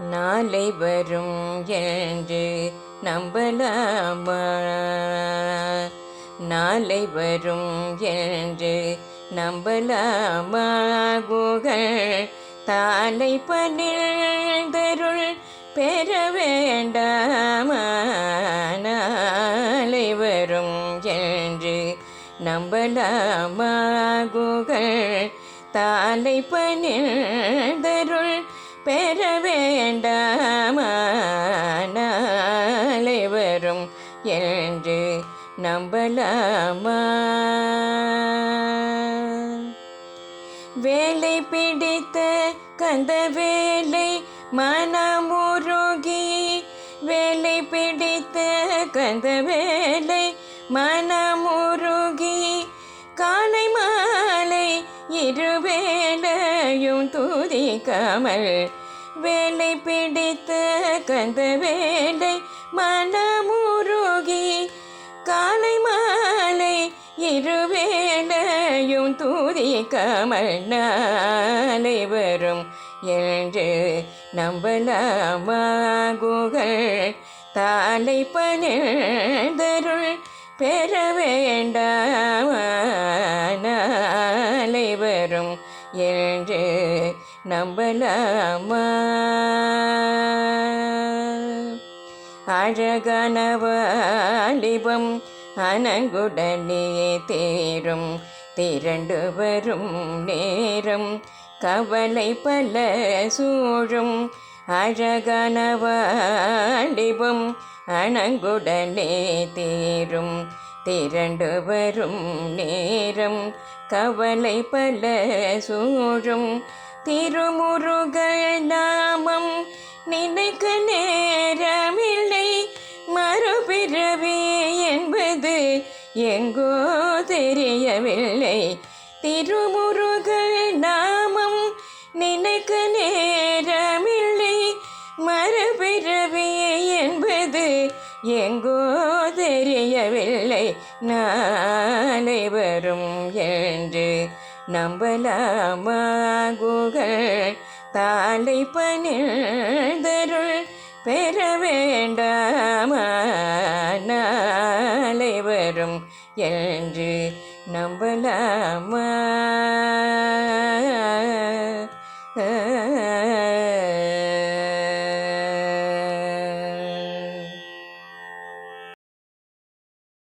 நாளை வரும் என்று நம்பலாமா நாளை வரும் என்று நம்பலாமா குகள் தாலை பணிந்தருள் பெற வேண்டாமா நாளை வரும் என்று நம்பலாமா குகள் தாலை பணிந்தருள் பெற வேண்டாமலை வரும் என்று நம்பலாமா? வேலை பிடித்த கந்த வேலை மனமுருகி வேலை பிடித்த கந்த வேலை இருவேளையும் துதிக்காமல் வேலை பிடித்த கந்த வேலை மனமுருகி காலை மாலை இருவேளையும் துதிக்காமல் நாளை வரும் என்று நம்பலாமா குகள் தாலை பணிந்தருள் பெற வேண்டாமா நாளை வரும் என்று நம்பலாமா? அழகனவாலிபம் அனங்குடனே தேரும் திரண்டு வரும் நேரம் கவலை பல சூழும் அழகனவாலிபம் அணங்குடனே தேரும் திரண்டு வரும் நேரம் கவலை பல சூழும். திருமுருகள் நாமம் நினைக்க நேரமில்லை. மறுபிறவி என்பது எங்கோ தெரியவில்லை. திருமுருக நாமம் நினைக்க நேரம் எங்கோ தெரியவில்லை. நாளை வரும் என்று நம்பலாமா குகள் தாலை பணிந்தருள் பெற வேண்டாமா? நாளை வரும் என்று நம்பலாமா?